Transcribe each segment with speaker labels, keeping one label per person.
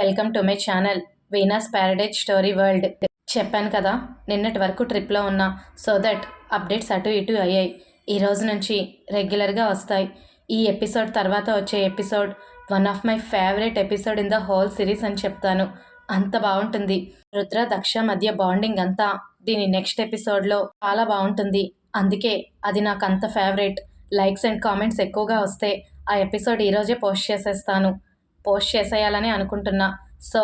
Speaker 1: Welcome to my channel Veena's paradise story world. చెప్పాను కదా నిన్నటి వరకు ట్రిప్లో ఉన్నా సో దట్ అప్డేట్స్ అటు ఇటు అయ్యాయి. ఈ రోజు నుంచి రెగ్యులర్గా వస్తాయి. ఈ ఎపిసోడ్ తర్వాత వచ్చే episode one of my favourite episode in the whole series అని చెప్తాను. అంత బాగుంటుంది. రుద్ర దక్ష మధ్య బాండింగ్ అంతా దీని నెక్స్ట్ ఎపిసోడ్లో చాలా బాగుంటుంది. అందుకే అది నాకు అంత ఫేవరెట్. లైక్స్ అండ్ కామెంట్స్ ఎక్కువగా వస్తే ఆ ఎపిసోడ్ ఈరోజే పోస్ట్ చేసేస్తాను. పోస్ట్ చేసేయాలని అనుకుంటున్నా. సో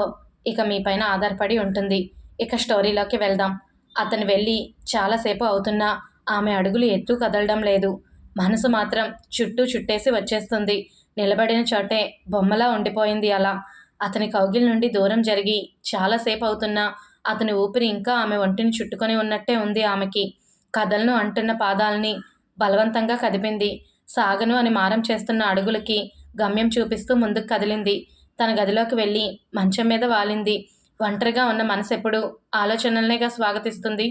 Speaker 1: ఇక మీ పైన ఆధారపడి ఉంటుంది. ఇక స్టోరీలోకి వెళ్దాం. అతను వెళ్ళి చాలాసేపు అవుతున్నా. ఆమె అడుగులు ఎత్తు కదలడం లేదు. మనసు మాత్రం చుట్టూ చుట్టేసి వచ్చేస్తుంది. నిలబడిన చోటే బొమ్మలా ఉండిపోయింది అలా. అతని కౌగిల్ నుండి దూరం జరిగి చాలాసేపు అవుతున్నా. అతని ఊపిరి ఇంకా ఆమె ఒంటిని చుట్టుకొని ఉన్నట్టే ఉంది ఆమెకి. కథలను అంటున్న పాదాలని బలవంతంగా కదిపింది. సాగను అని మారం చేస్తున్న అడుగులకి గమ్యం చూపిస్తూ ముందుకు కదిలింది. తన గదిలోకి వెళ్ళి మంచం మీద వాలింది. ఒంటరిగా ఉన్న మనసు ఎప్పుడు ఆలోచనలనేగా స్వాగతిస్తుంది.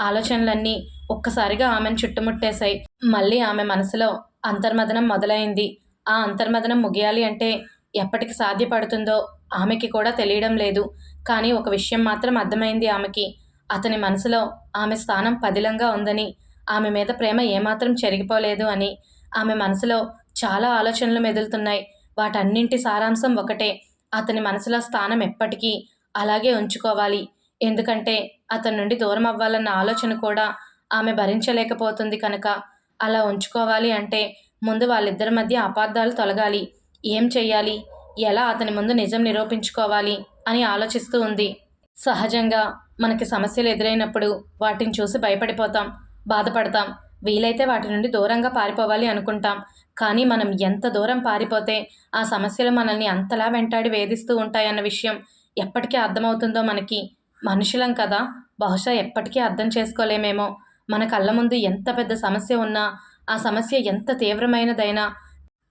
Speaker 1: ఆలోచనలన్నీ ఒక్కసారిగా ఆమెను చుట్టుముట్టేశాయి. మళ్ళీ ఆమె మనసులో అంతర్మదనం మొదలైంది. ఆ అంతర్మదనం ముగియాలి అంటే ఎప్పటికి సాధ్యపడుతుందో ఆమెకి కూడా తెలియడం లేదు. కానీ ఒక విషయం మాత్రం అర్థమైంది ఆమెకి. అతని మనసులో ఆమె స్థానం పదిలంగా ఉందని ఆమె మీద ప్రేమ ఏమాత్రం చెరిగిపోలేదు అని ఆమె మనసులో చాలా ఆలోచనలు మెదులుతున్నాయి. వాటన్నింటి సారాంశం ఒకటే. అతని మనసులో స్థానం ఎప్పటికీ అలాగే ఉంచుకోవాలి. ఎందుకంటే అతని నుండి దూరం అవ్వాలన్న ఆలోచన కూడా ఆమె భరించలేకపోతుంది కనుక అలా ఉంచుకోవాలి అంటే ముందు వాళ్ళిద్దరి మధ్య అపార్థాలు తొలగాలి. ఏం చెయ్యాలి? ఎలా అతని ముందు నిజం నిరూపించుకోవాలి? అని ఆలోచిస్తూ ఉంది. సహజంగా మనకి సమస్యలు ఎదురైనప్పుడు వాటిని చూసి భయపడిపోతాం బాధపడతాం. వీలైతే వాటి నుండి దూరంగా పారిపోవాలి అనుకుంటాం. కానీ మనం ఎంత దూరం పారిపోతే ఆ సమస్యలు మనల్ని అంతలా వెంటాడి వేధిస్తూ ఉంటాయన్న విషయం ఎప్పటికీ అర్థమవుతుందో మనకి. మనుషులం కదా బహుశా ఎప్పటికీ అర్థం చేసుకోలేమేమో. మన కళ్ళ ముందు ఎంత పెద్ద సమస్య ఉన్నా ఆ సమస్య ఎంత తీవ్రమైనదైనా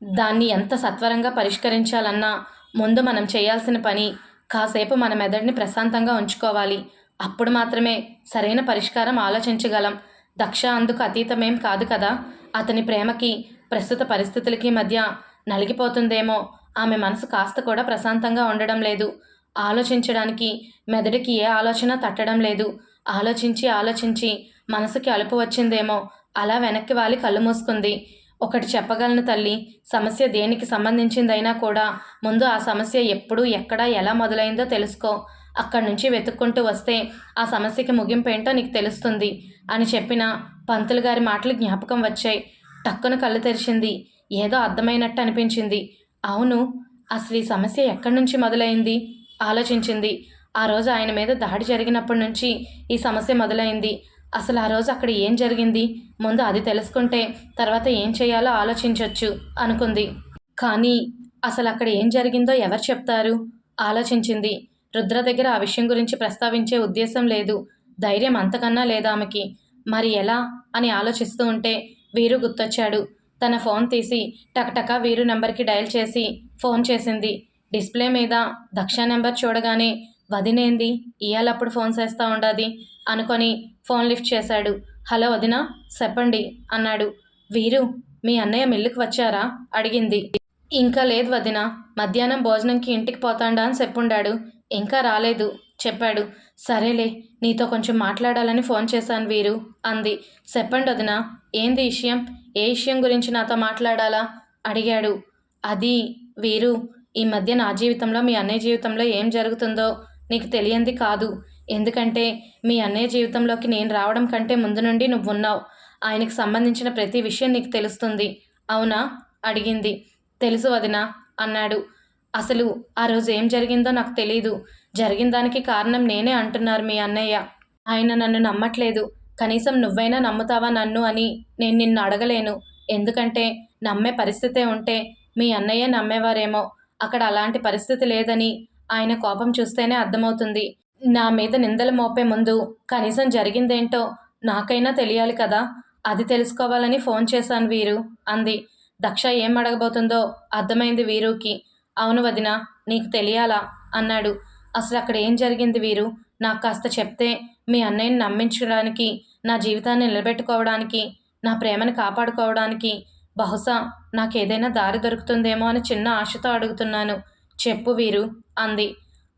Speaker 1: దాన్ని ఎంత సత్వరంగా పరిష్కరించాలన్నా ముందు మనం చేయాల్సిన పని కాసేపు మన మెదడుని ప్రశాంతంగా ఉంచుకోవాలి. అప్పుడు మాత్రమే సరైన పరిష్కారం ఆలోచించగలం. దక్ష అందుకు అతీతమేం కాదు కదా అతని ప్రేమకి ప్రస్తుత పరిస్థితులకి మధ్య నలిగిపోతుందేమో. ఆమె మనసు కాస్త కూడా ప్రశాంతంగా ఉండడం లేదు. ఆలోచించడానికి మెదడుకి ఏ ఆలోచన తట్టడం లేదు. ఆలోచించి ఆలోచించి మనసుకి అలుపు వచ్చిందేమో. అలా వెనక్కి వాలి కళ్ళు మూసుకుంది. ఒకటి చెప్పగలను తల్లి సమస్య దేనికి సంబంధించిందైనా కూడా ముందు ఆ సమస్య ఎప్పుడు ఎక్కడ ఎలా మొదలైందో తెలుసుకో. అక్కడి నుంచి వెతుక్కుంటూ వస్తే ఆ సమస్యకి ముగింపు ఏంటో నీకు తెలుస్తుంది అని చెప్పిన పంతులు గారి మాటలు జ్ఞాపకం వచ్చాయి. టక్కున కళ్ళు తెరిచింది. ఏదో అర్థమైనట్టు అనిపించింది. అవును అసలు ఈ సమస్య ఎక్కడి నుంచి మొదలైంది? ఆలోచించింది. ఆ రోజు ఆయన మీద దాడి జరిగినప్పటి నుంచి ఈ సమస్య మొదలైంది. అసలు ఆ రోజు అక్కడ ఏం జరిగింది? ముందు అది తెలుసుకుంటే తర్వాత ఏం చేయాలో ఆలోచించవచ్చు అనుకుంది. కానీ అసలు అక్కడ ఏం జరిగిందో ఎవరు చెప్తారు? ఆలోచించింది. రుద్ర దగ్గర ఆ విషయం గురించి ప్రస్తావించే ఉద్దేశం లేదు. ధైర్యం అంతకన్నా లేదా ఆమెకి. మరి ఎలా? అని ఆలోచిస్తూ ఉంటే వీరు గుర్తొచ్చాడు. తన ఫోన్ తీసి టకటక వీరు నెంబర్కి డయల్ చేసి ఫోన్ చేసింది. డిస్ప్లే మీద దక్ష నెంబర్ చూడగానే వదినేంది ఇయాలప్పుడు ఫోన్ చేస్తూ ఉండాది అనుకొని ఫోన్ లిఫ్ట్ చేశాడు. హలో వదినా చెప్పండి అన్నాడు. వీరు మీ అన్నయ్య మిల్లుకి వచ్చారా? అడిగింది. ఇంకా లేదు వదిన మధ్యాహ్నం భోజనంకి ఇంటికి పోతాండా అని చెప్పుండాడు ఇంకా రాలేదు. చెప్పాడు. సరేలే నీతో కొంచెం మాట్లాడాలని ఫోన్ చేశాను వీరు. అంది. చెప్పండి వదిన ఏంది విషయం? ఏ విషయం గురించి నాతో మాట్లాడాలా? అడిగాడు. అది వీరు ఈ మధ్య నా జీవితంలో మీ అన్నయ్య జీవితంలో ఏం జరుగుతుందో నీకు తెలియంది కాదు. ఎందుకంటే మీ అన్నయ్య జీవితంలోకి నేను రావడం కంటే ముందు నుండి నువ్వు ఉన్నావు ఆయనకు సంబంధించిన ప్రతి విషయం నీకు తెలుస్తుంది. అవునా? అడిగింది. తెలుసు వదిన అన్నాడు. అసలు ఆ రోజు ఏం జరిగిందో నాకు తెలీదు. జరిగిన దానికి కారణం నేనే అంటున్నారు మీ అన్నయ్య. ఆయన నన్ను నమ్మట్లేదు. కనీసం నువ్వైనా నమ్ముతావా నన్ను అని నేను నిన్ను అడగలేను. ఎందుకంటే నమ్మే పరిస్థితే ఉంటే మీ అన్నయ్య నమ్మేవారేమో. అక్కడ అలాంటి పరిస్థితి లేదని ఆయన కోపం చూస్తేనే అర్థమవుతుంది. నా మీద నిందలు మోపే ముందు కనీసం జరిగిందేంటో నాకైనా తెలియాలి కదా. అది తెలుసుకోవాలని ఫోన్ చేశాను వీరు అంది. దక్ష ఏం అడగబోతుందో అర్థమైంది వీరుకి. అవును వదిన నీకు తెలియాలా? అన్నాడు. అసలు అక్కడ ఏం జరిగింది వీరు? నాకు కాస్త చెప్తే మీ అన్నయ్యని నమ్మించడానికి నా జీవితాన్ని నిలబెట్టుకోవడానికి నా ప్రేమను కాపాడుకోవడానికి బహుశా నాకు ఏదైనా దారి దొరుకుతుందేమో అని చిన్న ఆశతో అడుగుతున్నాను. చెప్పు వీరు అంది.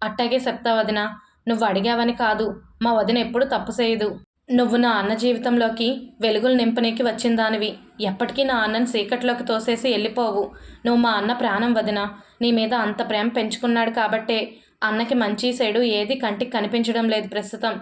Speaker 1: అట్టాగే చెప్తా వదిన నువ్వు అడిగావని కాదు. మా వదిన ఎప్పుడు తప్పు చేయదు. నువ్వు నా అన్న జీవితంలోకి వెలుగులు నింపనీకి వచ్చిన దానివి. ఎప్పటికీ నా అన్నని చీకట్లోకి తోసేసి వెళ్ళిపోవు నువ్వు మా అన్న ప్రాణం వదిన. నీ మీద అంత ప్రేమ పెంచుకున్నాడు కాబట్టే అన్నకి మంచి సైడు ఏది కంటికి కనిపించడం లేదు ప్రస్తుతం.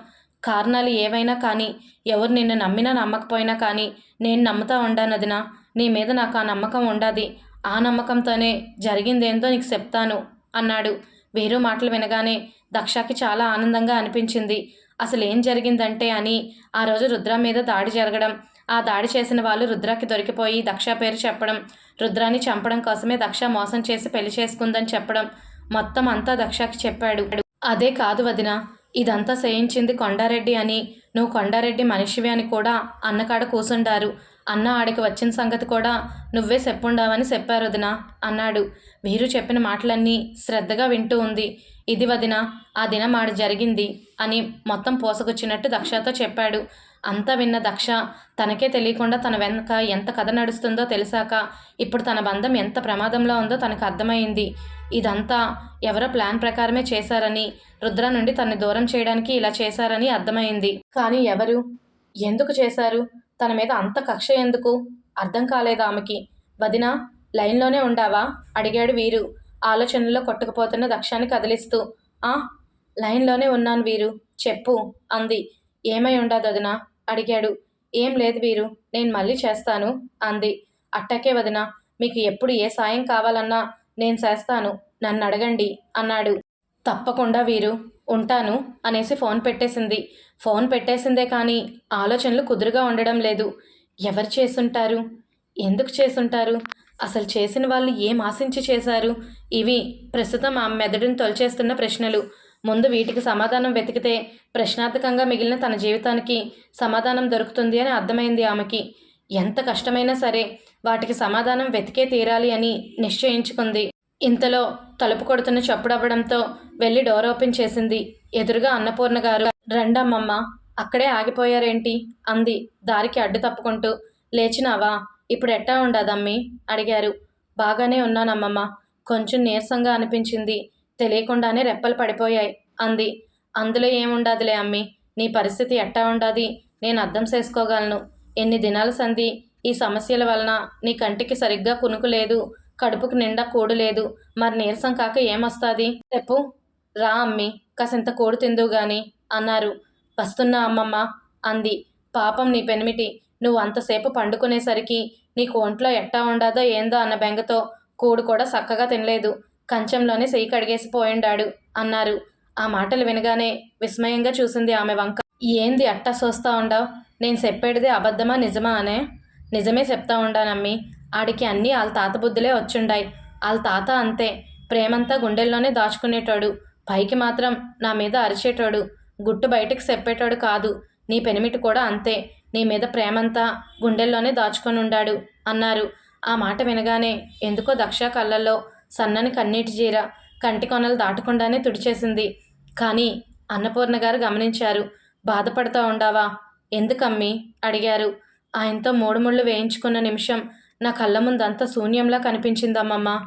Speaker 1: కారణాలు ఏవైనా కానీ ఎవరు నిన్ను నమ్మినా నమ్మకపోయినా కానీ నేను నమ్ముతా ఉండానదిన నీ మీద నాకు ఆ నమ్మకం ఉండాది. ఆ నమ్మకంతోనే జరిగిందేందో నీకు చెప్తాను అన్నాడు. వీరు మాటలు వినగానే దక్షకి చాలా ఆనందంగా అనిపించింది. అసలు ఏం జరిగిందంటే అని ఆ రోజు రుద్ర మీద దాడి జరగడం. ఆ దాడి చేసిన వాళ్ళు రుద్రకి దొరికిపోయి దక్ష పేరు చెప్పడం. రుద్రాని చంపడం కోసమే దక్ష మోసం చేసి పెళ్ళి చేసుకుందని చెప్పడం. మొత్తం అంతా దక్షకి చెప్పాడు. అదే కాదు వదిన ఇదంతా చేయించింది కొండారెడ్డి అని. నువ్వు కొండారెడ్డి మనిషివి అని కూడా అన్నకాడ కూసుండారు. అన్న ఆడికి వచ్చిన సంగతి కూడా నువ్వే చెప్పుండావని చెప్పారు వదిన అన్నాడు. వీరు చెప్పిన మాటలన్నీ శ్రద్ధగా వింటూ ఉంది. ఇది వదిన ఆ దినం ఆడ జరిగింది అని మొత్తం పోసకొచ్చినట్టు దక్షతో చెప్పాడు. అంతా విన్న దక్ష తనకే తెలియకుండా తన వెనక ఎంత కథ నడుస్తుందో తెలిసాక ఇప్పుడు తన బంధం ఎంత ప్రమాదంలో ఉందో తనకు అర్థమైంది. ఇదంతా ఎవరో ప్లాన్ ప్రకారమే చేశారని రుద్ర నుండి తనని దూరం చేయడానికి ఇలా చేశారని అర్థమైంది. కానీ ఎవరు? ఎందుకు చేశారు? తన మీద అంత కక్ష ఎందుకు? అర్థం కాలేదు ఆమెకి. వదిన లైన్లోనే ఉండావా? అడిగాడు వీరు. ఆలోచనలో కొట్టుకుపోతున్న దక్షాన్ని కదిలిస్తూ ఆ లైన్లోనే ఉన్నాను వీరు. చెప్పు అంది. ఏమై ఉండదు వదిన? అడిగాడు. ఏం లేదు వీరు. నేను మళ్ళీ చేస్తాను అంది. అట్టకే వదిన మీకు ఎప్పుడు ఏ సాయం కావాలన్నా నేను చేస్తాను. నన్ను అడగండి అన్నాడు. తప్పకుండా వీరు. ఉంటాను అనేసి ఫోన్ పెట్టేసింది. ఫోన్ పెట్టేసిందే కానీ ఆలోచనలు కుదురుగా ఉండడం లేదు. ఎవరు చేసుంటారు? ఎందుకు చేసుంటారు? అసలు చేసిన వాళ్ళు ఏం ఆశించి చేశారు? ఇవి ప్రస్తుతం ఆ మెదడుని తొలిచేస్తున్న ప్రశ్నలు. ముందు వీటికి సమాధానం వెతికితే ప్రశ్నార్థకంగా మిగిలిన తన జీవితానికి సమాధానం దొరుకుతుంది అని అర్థమైంది ఆమెకి. ఎంత కష్టమైనా సరే వాటికి సమాధానం వెతికే తీరాలి అని నిశ్చయించుకుంది. ఇంతలో తలుపు కొడుతున్న చప్పుడవ్వడంతో వెళ్ళి డోర్ ఓపెన్ చేసింది. ఎదురుగా అన్నపూర్ణ గారు రండమ్మమ్మ అక్కడే ఆగిపోయారేంటి? అంది దారికి అడ్డు తప్పుకుంటూ. లేచినావా? ఇప్పుడు ఎట్టా ఉండదమ్మి? అడిగారు. బాగానే ఉన్నానమ్మమ్మ. కొంచెం నీరసంగా అనిపించింది. తెలియకుండానే రెప్పలు పడిపోయాయి. అంది. అందులో ఏముండదులే అమ్మి. నీ పరిస్థితి ఎట్టా ఉండాది? నేను అర్థం చేసుకోగలను. ఎన్ని దినాల సంధి? ఈ సమస్యల వలన నీ కంటికి సరిగ్గా కునుకు లేదు. కడుపుకు నిండా కూడు లేదు. మరి నీరసం కాక ఏమొస్తుంది? చెప్పు. రా అమ్మి. కాసింత కూడు తిందువు గాని అన్నారు. వస్తున్నా అమ్మమ్మ. అంది. పాపం నీ పెనిమిటి. నువ్వు అంతసేపు పండుకునేసరికి నీకు ఒంట్లో ఎట్టా ఉండదో ఏందో అన్న బెంగతో కూడు కూడా చక్కగా తినలేదు. కంచంలోనే సెయ్యి కడిగేసి పోయిండాడు అన్నారు. ఆ మాటలు వినగానే విస్మయంగా చూసింది ఆమె వంక. ఏంది అట్టా చూస్తా ఉండవు? నేను చెప్పేటిది అబద్ధమా నిజమా అనే? నిజమే చెప్తా ఉండానమ్మి. ఆడికి అన్నీ వాళ్ళ తాత బుద్ధులే వచ్చుండాయి. వాళ్ళ తాత అంతే. ప్రేమంతా గుండెల్లోనే దాచుకునేటోడు. పైకి మాత్రం నా మీద అరిచేటోడు. గుట్టు బయటకు చెప్పేటోడు కాదు. నీ పెనిమిటి కూడా అంతే. నీ మీద ప్రేమంతా గుండెల్లోనే దాచుకొని ఉండాడు అన్నారు. ఆ మాట వినగానే ఎందుకో దక్ష కళ్ళల్లో సన్నని కన్నీటి జీర కంటి కొనలు దాటకుండానే తుడిచేసింది. కానీ అన్నపూర్ణ గారు గమనించారు. బాధపడతా ఉండావా? ఎందుకమ్మి? అడిగారు. ఆయనతో మూడు ముళ్ళు వేయించుకున్న నిమిషం నా కళ్ళ ముందంతా శూన్యంలా కనిపించిందమ్మమ్మ.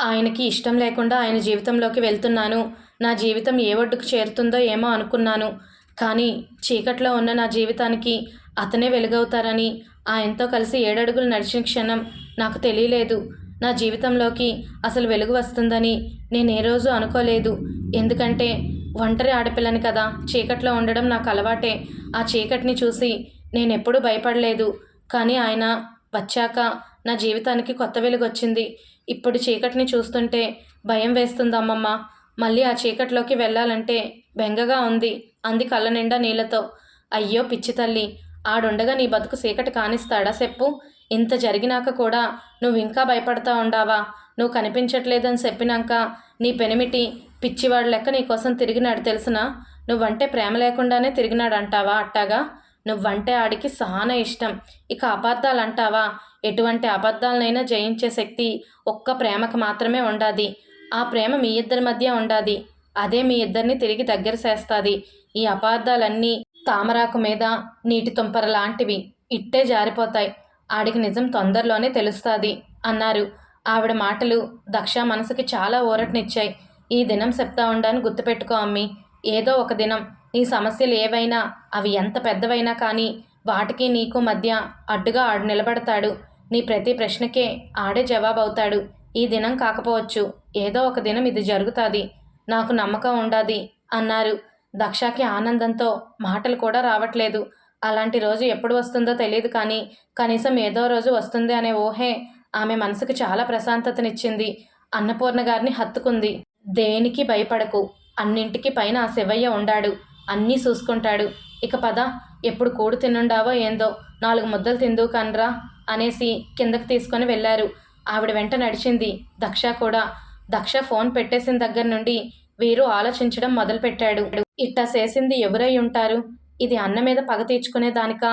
Speaker 1: ఆయనకి ఇష్టం లేకుండా ఆయన జీవితంలోకి వెళ్తున్నాను. నా జీవితం ఏ ఒడ్డుకు చేరుతుందో ఏమో అనుకున్నాను. కానీ చీకట్లో ఉన్న నా జీవితానికి అతనే వెలుగవుతారని ఆయనతో కలిసి ఏడడుగులు నడిచిన క్షణం నాకు తెలియలేదు. నా జీవితంలోకి అసలు వెలుగు వస్తుందని నేను ఏ రోజు అనుకోలేదు. ఎందుకంటే ఒంటరి ఆడపిల్లని కదా చీకట్లో ఉండడం నాకు అలవాటే. ఆ చీకటిని చూసి నేను ఎప్పుడూ భయపడలేదు. కానీ ఆయన వచ్చాక నా జీవితానికి కొత్త వెలుగు వచ్చింది. ఇప్పుడు చీకటిని చూస్తుంటే భయం వేస్తుంది అమ్మమ్మ. మళ్ళీ ఆ చీకట్లోకి వెళ్ళాలంటే బెంగగా ఉంది. అంది కళ్ళ నిండా నీళ్ళతో అయ్యో పిచ్చి తల్లి ఆడుండగా నీ బతుకు చీకటి కానిస్తాడా చెప్పు. ఇంత జరిగినాక కూడా నువ్వు ఇంకా భయపడతా ఉండావా? నువ్వు కనిపించట్లేదని చెప్పినాక నీ పెనిమిటి పిచ్చివాడు లెక్క నీకోసం తిరిగినాడు తెలుసునా? నువ్వంటే ప్రేమ లేకుండానే తిరిగినాడు అంటావా అట్టాగా? నువ్వంటే ఆడికి చాలా ఇష్టం. ఇక అబద్ధాలు అంటావా ఎటువంటి అబద్ధాలనైనా జయించే శక్తి ఒక్క ప్రేమకు మాత్రమే ఉండాది. ఆ ప్రేమ మీ ఇద్దరి మధ్య ఉండాది. అదే మీ ఇద్దరిని తిరిగి దగ్గర చేస్తుంది. ఈ అపార్థాలన్నీ తామరాకు మీద నీటి తుంపర లాంటివి ఇట్టే జారిపోతాయి. ఆడికి నిజం తొందరలోనే తెలుస్తుంది అన్నారు. ఆవిడ మాటలు దక్ష మనసుకి చాలా ఊరటనిచ్చాయి. ఈ దినం చెప్తా ఉండని గుర్తుపెట్టుకో అమ్మి. ఏదో ఒక దినం. నీ సమస్యలు ఏవైనా అవి ఎంత పెద్దవైనా కానీ వాటికి నీకు మధ్య అడ్డుగా ఆడు నిలబడతాడు. నీ ప్రతి ప్రశ్నకే ఆడే జవాబు అవుతాడు ఈ దినం కాకపోవచ్చు. ఏదో ఒక దినం ఇది జరుగుతుంది. నాకు నమ్మకం ఉండాది అన్నారు. దక్షకి ఆనందంతో మాటలు కూడా రావట్లేదు. అలాంటి రోజు ఎప్పుడు వస్తుందో తెలియదు కానీ కనీసం ఏదో రోజు వస్తుంది అనే ఊహే ఆమె మనసుకు చాలా ప్రశాంతతనిచ్చింది. అన్నపూర్ణ గారిని హత్తుకుంది. దేనికి భయపడకు. అన్నింటికి పైన ఆ శివయ్య ఉండాడు. అన్నీ చూసుకుంటాడు. ఇక పద. ఎప్పుడు కూడు తినుండావో ఏందో. నాలుగు ముద్దలు తిందు కనరా అనేసి కిందకు తీసుకొని వెళ్ళారు. ఆవిడ వెంట నడిచింది దక్ష కూడా. దక్ష ఫోన్ పెట్టేసిన దగ్గర నుండి వీరు ఆలోచించడం మొదలుపెట్టాడు. ఇట్టా చేసింది ఎవరై ఉంటారు? ఇది అన్న మీద పగ తీర్చుకునేదానికా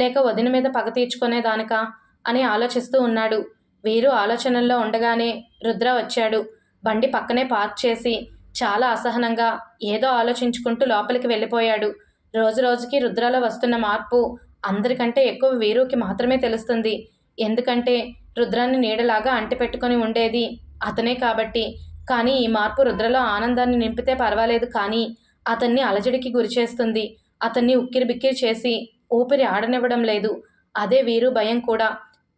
Speaker 1: లేక వదిన మీద పగ తీర్చుకునేదానికా అని ఆలోచిస్తూ ఉన్నాడు. వీరు ఆలోచనల్లో ఉండగానే రుద్ర వచ్చాడు. బండి పక్కనే పార్క్ చేసి చాలా అసహనంగా ఏదో ఆలోచించుకుంటూ లోపలికి వెళ్ళిపోయాడు. రోజు రోజుకి రుద్రలో వస్తున్న మార్పు అందరికంటే ఎక్కువ వీరుకి మాత్రమే తెలుస్తుంది. ఎందుకంటే రుద్రాన్ని నీడలాగా అంటిపెట్టుకొని ఉండేది అతనే కాబట్టి కానీ ఈ మార్పు రుద్రలో ఆనందాన్ని నింపితే పర్వాలేదు కానీ అతన్ని అలజడికి గురిచేస్తుంది అతన్ని ఉక్కిరి బిక్కిరి చేసి ఊపిరి ఆడనివ్వడం లేదు. అదే వీరు భయం కూడా.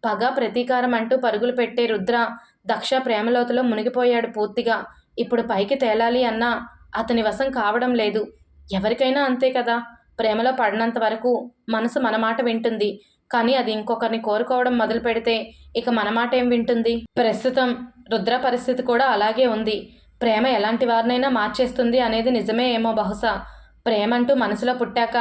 Speaker 1: పగ ప్రతీకారం అంటూ పరుగులు పెట్టే రుద్ర దక్ష ప్రేమలోతులో మునిగిపోయాడు పూర్తిగా. ఇప్పుడు పైకి తేలాలి అన్నా అతని వశం కావడం లేదు. ఎవరికైనా అంతే కదా? ప్రేమలో పడినంత వరకు మనసు మన మాట వింటుంది. కానీ అది ఇంకొకరిని కోరుకోవడం మొదలు పెడితే ఇక మన మాట ఏం వింటుంది? ప్రస్తుతం రుద్ర పరిస్థితి కూడా అలాగే ఉంది. ప్రేమ ఎలాంటి వారినైనా మార్చేస్తుంది అనేది నిజమే ఏమో బహుశా. ప్రేమ అంటూ మనసులో పుట్టాక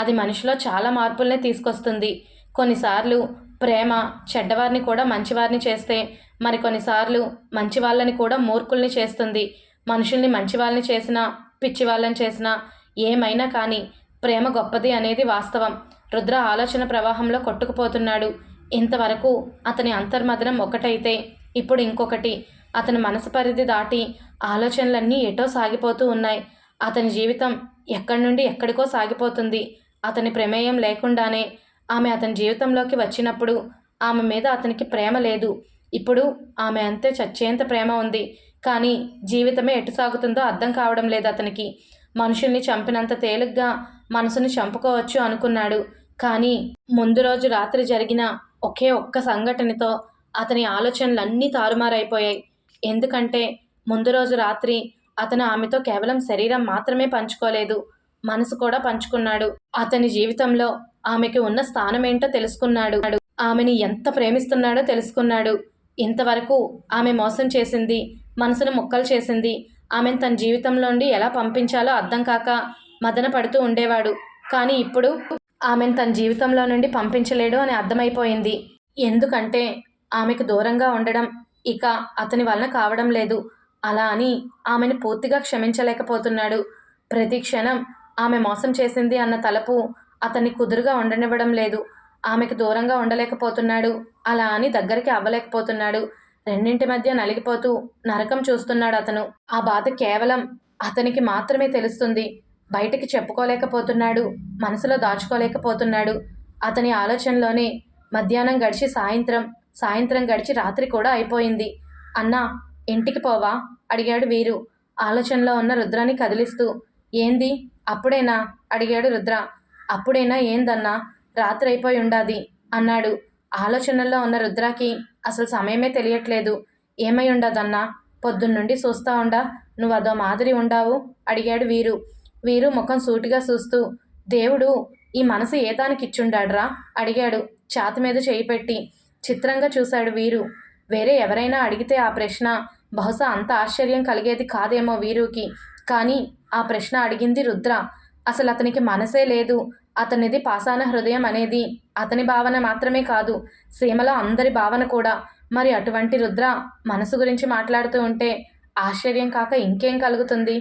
Speaker 1: అది మనిషిలో చాలా మార్పుల్ని తీసుకొస్తుంది. కొన్నిసార్లు ప్రేమ చెడ్డవారిని కూడా మంచివారిని చేస్తే మరి కొన్నిసార్లు మంచి వాళ్ళని కూడా మూర్ఖుల్ని చేస్తుంది. మనుషుల్ని మంచి వాళ్ళని చేసినా పిచ్చి వాళ్ళని చేసినా ఏమైనా కానీ ప్రేమ గొప్పది అనేది వాస్తవం. రుద్ర ఆలోచన ప్రవాహంలో కొట్టుకుపోతున్నాడు. ఇంతవరకు అతని అంతర్మదనం ఒకటైతే ఇప్పుడు ఇంకొకటి. అతని మనసు పరిధి దాటి ఆలోచనలన్నీ ఎటో సాగిపోతూ ఉన్నాయి. అతని జీవితం ఎక్కడి నుండి ఎక్కడికో సాగిపోతుంది. అతని ప్రమేయం లేకుండానే ఆమె అతని జీవితంలోకి వచ్చినప్పుడు ఆమె మీద అతనికి ప్రేమ లేదు. ఇప్పుడు ఆమె అంతే చచ్చేంత ప్రేమ ఉంది. కానీ జీవితమే ఎటు సాగుతుందో అర్థం కావడం లేదు అతనికి. మనుషుల్ని చంపినంత తేలిగ్గా మనసుని చంపుకోవచ్చు అనుకున్నాడు. కానీ ముందు రోజు రాత్రి జరిగిన ఒకే ఒక్క సంఘటనతో అతని ఆలోచనలన్నీ తారుమారైపోయాయి. ఎందుకంటే ముందు రోజు రాత్రి అతను ఆమెతో కేవలం శరీరం మాత్రమే పంచుకోలేదు మనసు కూడా పంచుకున్నాడు. అతని జీవితంలో ఆమెకి ఉన్న స్థానం ఏంటో తెలుసుకున్నాడు. ఆమెని ఎంత ప్రేమిస్తున్నాడో తెలుసుకున్నాడు. ఇంతవరకు ఆమె మోసం చేసింది మనసును ముక్కలు చేసింది ఆమెను తన జీవితంలోండి ఎలా పంపించాలో అర్థం కాక మదన పడుతూ ఉండేవాడు. కానీ ఇప్పుడు ఆమెను తన జీవితంలో నుండి పంపించలేడు అని అర్థమైపోయింది. ఎందుకంటే ఆమెకు దూరంగా ఉండడం ఇక అతని వలన కావడం లేదు. అలా అని ఆమెను పూర్తిగా క్షమించలేకపోతున్నాడు. ప్రతి క్షణం ఆమె మోసం చేసింది అన్న తలపు అతన్ని కుదురుగా ఉండనివ్వడం లేదు. ఆమెకు దూరంగా ఉండలేకపోతున్నాడు. అలా అని దగ్గరికి అవ్వలేకపోతున్నాడు. రెండింటి మధ్య నలిగిపోతూ నరకం చూస్తున్నాడు అతను. ఆ బాధ కేవలం అతనికి మాత్రమే తెలుస్తుంది. బయటకి చెప్పుకోలేకపోతున్నాడు మనసులో దాచుకోలేకపోతున్నాడు. అతని ఆలోచనలోనే మధ్యాహ్నం గడిచి సాయంత్రం సాయంత్రం గడిచి రాత్రి కూడా అయిపోయింది. అన్నా ఇంటికి పోవా? అడిగాడు వీరు. ఆలోచనలో ఉన్న రుద్రాన్ని కదిలిస్తూ ఏంది? అప్పుడేనా? అడిగాడు రుద్ర. అప్పుడైనా? ఏందన్నా? రాత్రి అయిపోయి ఉండాది అన్నాడు. ఆలోచనల్లో ఉన్న రుద్రాకి అసలు సమయమే తెలియట్లేదు. ఏమై ఉండదన్నా? పొద్దున్నుండి చూస్తా ఉండా? నువ్వు అదో మాదిరి ఉండావు? అడిగాడు వీరు. వీరు ముఖం సూటిగా చూస్తూ దేవుడు ఈ మనసు ఏ దానికి అడిగాడు ఛాతి మీద చేయి పెట్టి. చిత్రంగా చూశాడు వీరు. వేరే ఎవరైనా అడిగితే ఆ ప్రశ్న బహుశా అంత ఆశ్చర్యం కలిగేది కాదేమో వీరుకి. కానీ ఆ ప్రశ్న అడిగింది రుద్ర. అసలు అతనికి మనసే లేదు. అతనిది పాసాన హృదయం అనేది అతని భావన మాత్రమే కాదు సీమలో అందరి భావన కూడా. మరి అటువంటి రుద్ర మనసు గురించి మాట్లాడుతూ ఉంటే ఆశ్చర్యం కాక ఇంకేం కలుగుతుంది?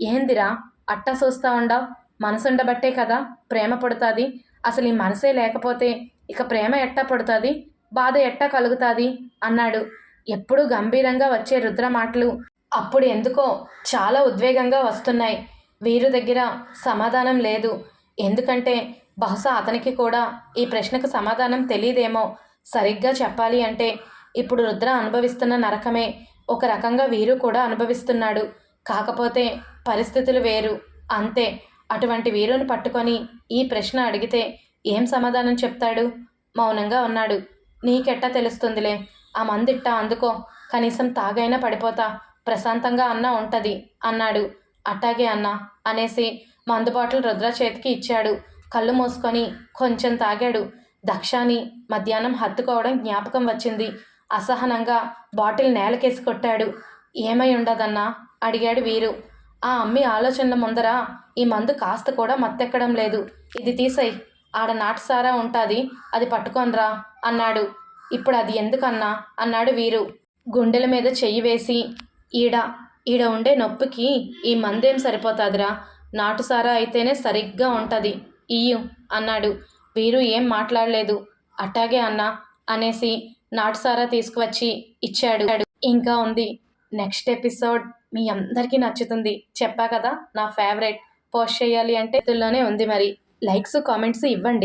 Speaker 1: ఏందిరా? అట్టా చూస్తా ఉండవు. మనసుండబట్టే కదా ప్రేమ పుడుతుంది. అసలు ఈ మనసే లేకపోతే ఇక ప్రేమ ఎట్టా పుడుతుంది? బాధ ఎట్టా కలుగుతుంది? అన్నాడు. ఎప్పుడూ గంభీరంగా వచ్చే రుద్ర మాటలు అప్పుడు ఎందుకో చాలా ఉద్వేగంగా వస్తున్నాయి. వీరు దగ్గర సమాధానం లేదు. ఎందుకంటే బహుశా అతనికి కూడా ఈ ప్రశ్నకు సమాధానం తెలియదేమో సరిగ్గా చెప్పాలి అంటే ఇప్పుడు రుద్ర అనుభవిస్తున్న నరకమే ఒక రకంగా వీరు కూడా అనుభవిస్తున్నాడు. కాకపోతే పరిస్థితులు వేరు. అంతే. అటువంటి వీరుని పట్టుకొని ఈ ప్రశ్న అడిగితే ఏం సమాధానం చెప్తాడు? మౌనంగా ఉన్నాడు. నీకెట్టా తెలుస్తుందిలే. ఆ మందిట్టా అందుకో. కనీసం తాగైనా పడిపోతా. ప్రశాంతంగా అన్నా ఉంటుంది అన్నాడు. అట్టాగే అన్నా అనేసి మందు బాటిల్ రుద్ర చేతికి ఇచ్చాడు. కళ్ళు మూసుకొని కొంచెం తాగాడు. దక్షాని మధ్యాహ్నం హత్తుకోవడం జ్ఞాపకం వచ్చింది. అసహనంగా బాటిల్ నేలకేసి కొట్టాడు. ఏమై ఉండదన్నా? అడిగాడు వీరు. ఆ అమ్మి ఆలోచనల ముందర ఈ మందు కాస్త కూడా మత్తెక్కడం లేదు. ఇది తీసేయ్. ఆడ నాటుసారా ఉంటుంది. అది పట్టుకొనిరా అన్నాడు. ఇప్పుడు అది ఎందుకన్నా అన్నాడు వీరు. గుండెల మీద చెయ్యి వేసి ఈడ ఈడ ఉండే నొప్పికి ఈ మందేం సరిపోతుందిరా? నాటుసారా అయితేనే సరిగ్గా ఉంటుంది. ఇయ్యు అన్నాడు. వీరు ఏం మాట్లాడలేదు. అట్టాగే అన్నా అనేసి నాటుసారా తీసుకువచ్చి ఇచ్చాడు. ఇంకా ఉంది. Next episode. మీ అందరికీ నచ్చుతుంది. చెప్పా కదా నా ఫేవరెట్ పోస్ట్ చేయాలి అంటే ఇందులోనే ఉంది మరి. లైక్స్ కామెంట్స్ ఇవ్వండి.